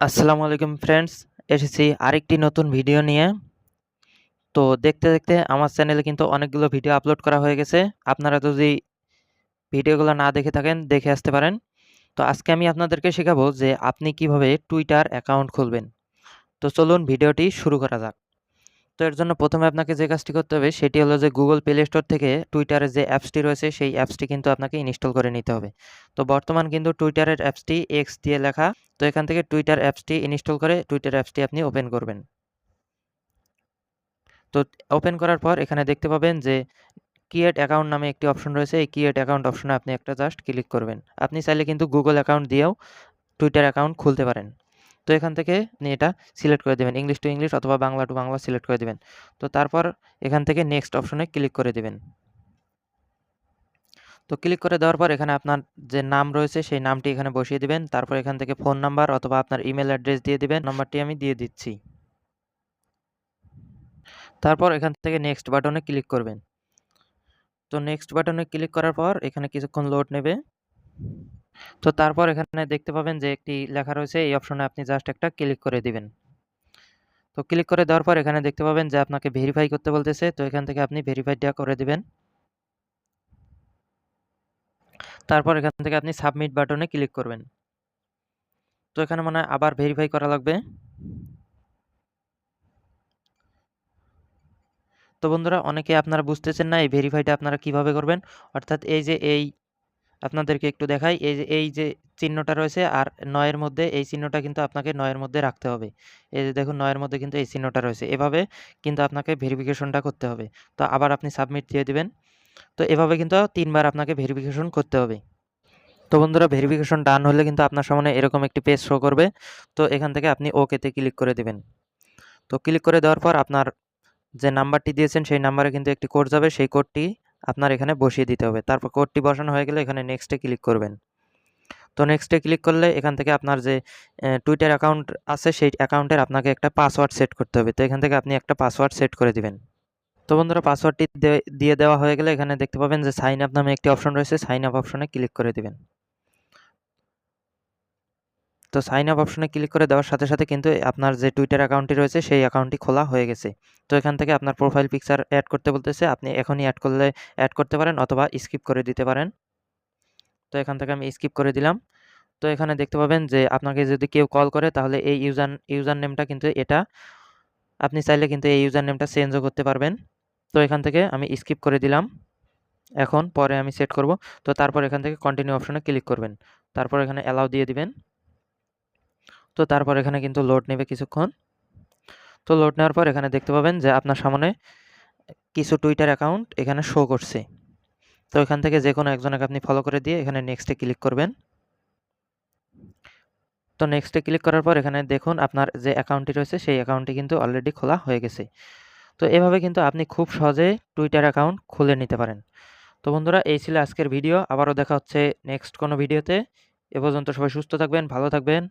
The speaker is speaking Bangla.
আসসালামু আলাইকুম ফ্রেন্ডস এসেছি আরেকটি নতুন ভিডিও নিয়ে। তো দেখতে দেখতে আমার চ্যানেলে কিন্তু অনেকগুলো ভিডিও আপলোড করা হয়ে গেছে। আপনারা যদি ভিডিওগুলো না দেখে থাকেন, দেখে আসতে পারেন। তো আজকে আমি আপনাদেরকে শেখাবো যে আপনি কীভাবে টুইটার অ্যাকাউন্ট খুলবেন। তো চলুন ভিডিওটি শুরু করা যাক। তো এর জন্য প্রথমে আপনাকে যে কাজটি করতে হবে, সেটি হলো যে গুগল প্লে স্টোর থেকে টুইটারের যে অ্যাপসটি রয়েছে, সেই অ্যাপসটি কিন্তু আপনাকে ইনস্টল করে নিতে হবে। তো বর্তমান কিন্তু টুইটারের অ্যাপসটি এক্স দিয়ে লেখা, তো এখান থেকে টুইটার অ্যাপসটি ইনস্টল করে টুইটার অ্যাপসটি আপনি ওপেন করবেন। তো ওপেন করার পর এখানে দেখতে পাবেন যে ক্রিয়েট অ্যাকাউন্ট নামে একটি অপশন রয়েছে, এই ক্রিয়েট অ্যাকাউন্ট অপশনে আপনি একটা জাস্ট ক্লিক করবেন। আপনি চাইলে কিন্তু গুগল অ্যাকাউন্ট দিয়েও টুইটার অ্যাকাউন্ট খুলতে পারেন। তো এখান থেকে আপনি এটা সিলেক্ট করে দেবেন। ইংলিশ টু ইংলিশ অথবা বাংলা টু বাংলা সিলেক্ট করে দেবেন। তো তারপর এখান থেকে নেক্সট অপশনে ক্লিক করে দেবেন। তো ক্লিক করে দেওয়ার পর এখানে আপনার যে নাম রয়েছে সেই নামটি এখানে বসিয়ে দিবেন। তারপর এখান থেকে ফোন নাম্বার অথবা আপনার ইমেল অ্যাড্রেস দিয়ে দিবেন। নাম্বারটি আমি দিয়ে দিচ্ছি। তারপর এখান থেকে নেক্সট বাটনে ক্লিক করবেন। তো নেক্সট বাটনে ক্লিক করার পর এখানে কিছুক্ষণ লোড নেবে। তো তারপর এখানে দেখতে পাবেন যে একটি লেখা রয়েছে, এই অপশনে আপনি জাস্ট একটা ক্লিক করে দিবেন। তো ক্লিক করে দেওয়ার পর এখানে দেখতে পাবেন যে আপনাকে ভেরিফাই করতে বলতেছে, তো এখান থেকে আপনি ভেরিফাইটা করে দিবেন। তারপর এখান থেকে আপনি সাবমিট বাটনে ক্লিক করবেন। তো এখানে মনে আবার ভেরিফাই করা লাগবে। তো বন্ধুরা, অনেকে আপনারা বুঝতেছেন না এই ভেরিফাইটা আপনারা কীভাবে করবেন? অর্থাৎ এই যে এই আপনাদেরকে একটু দেখাই। এই যে এই যে চিহ্নটা রয়েছে আর নয়ের মধ্যে এই চিহ্নটা কিন্তু আপনাকে নয়ের মধ্যে রাখতে হবে। এই যে দেখুন নয়ের মধ্যে কিন্তু এই চিহ্নটা রয়েছে। এভাবে কিন্তু আপনাকে ভেরিফিকেশনটা করতে হবে। তো আবার আপনি সাবমিট দিয়ে দিবেন। তো এভাবে কিন্তু তিনবার আপনাকে ভেরিফিকেশন করতে হবে। তো বন্ধুরা ভেরিফিকেশন ডান হলে কিন্তু আপনার সামনে এরকম একটি পেজ শো করবে। তো এখান থেকে আপনি ওকেতে ক্লিক করে দেবেন। তো ক্লিক করে দেওয়ার পর আপনার যে নাম্বারটি দিয়েছেন, সেই নাম্বারে কিন্তু একটি কোড যাবে। সেই কোডটি আপনার এখানে বসিয়ে দিতে হবে। তারপর কোডটি বসানো হয়ে গেলে এখানে নেক্সটে ক্লিক করবেন। তো নেক্সটে ক্লিক করলে এখান থেকে আপনার যে টুইটার অ্যাকাউন্ট আছে সেই অ্যাকাউন্টের আপনাকে একটা পাসওয়ার্ড সেট করতে হবে। তো এখান থেকে আপনি একটা পাসওয়ার্ড সেট করে দিবেন। তো বন্ধুরা পাসওয়ার্ডটি দিয়ে দেওয়া হয়ে গেলে এখানে দেখতে পাবেন যে সাইন আপ নামে একটি অপশন রয়েছে। সাইন আপ অপশনে ক্লিক করে দিবেন। তো সাইন আপ অপশনে ক্লিক করে দেওয়ার সাথে সাথে কিন্তু আপনার যে টুইটার অ্যাকাউন্টটি রয়েছে, সেই অ্যাকাউন্টটি খোলা হয়ে গেছে। তো এখান থেকে আপনার প্রোফাইল পিকচার অ্যাড করতে বলতেছে, আপনি এখনই অ্যাড করলে অ্যাড করতে পারেন অথবা স্কিপ করে দিতে পারেন। তো এখান থেকে আমি স্কিপ করে দিলাম। তো এখানে দেখতে পাবেন যে আপনাকে যদি কেউ কল করে, তাহলে এই ইউজার ইউজার নেমটা কিন্তু এটা। আপনি চাইলে কিন্তু এই ইউজার নেমটা চেঞ্জও করতে পারবেন। তো এখান থেকে আমি স্কিপ করে দিলাম। এখন পরে আমি সেট করব। তো তারপর এখান থেকে কন্টিনিউ অপশনে ক্লিক করবেন। তারপর এখানে অ্যালাউ দিয়ে দিবেন। তো তারপর এখানে কিন্তু লোড নেবে কিছুক্ষণ। তো লোড নেওয়ার পর এখানে দেখতে পাবেন যে আপনার সামনে কিছু টুইটার অ্যাকাউন্ট এখানে শো করছে। তো এখান থেকে যে কোনো একজনকে আপনি ফলো করে দিয়ে এখানে নেক্সটে ক্লিক করবেন। তো নেক্সটে ক্লিক করার পর এখানে দেখুন আপনার যে অ্যাকাউন্টটি রয়েছে সেই অ্যাকাউন্টটি কিন্তু অলরেডি খোলা হয়ে গেছে। তো এভাবে কিন্তু আপনি খুব সহজে টুইটার অ্যাকাউন্ট খুলে নিতে পারেন। তো বন্ধুরা, এই ছিল আজকের ভিডিও আবারও দেখা হচ্ছে নেক্সট কোনো ভিডিওতে এ পর্যন্ত সবাই সুস্থ থাকবেন, ভালো থাকবেন।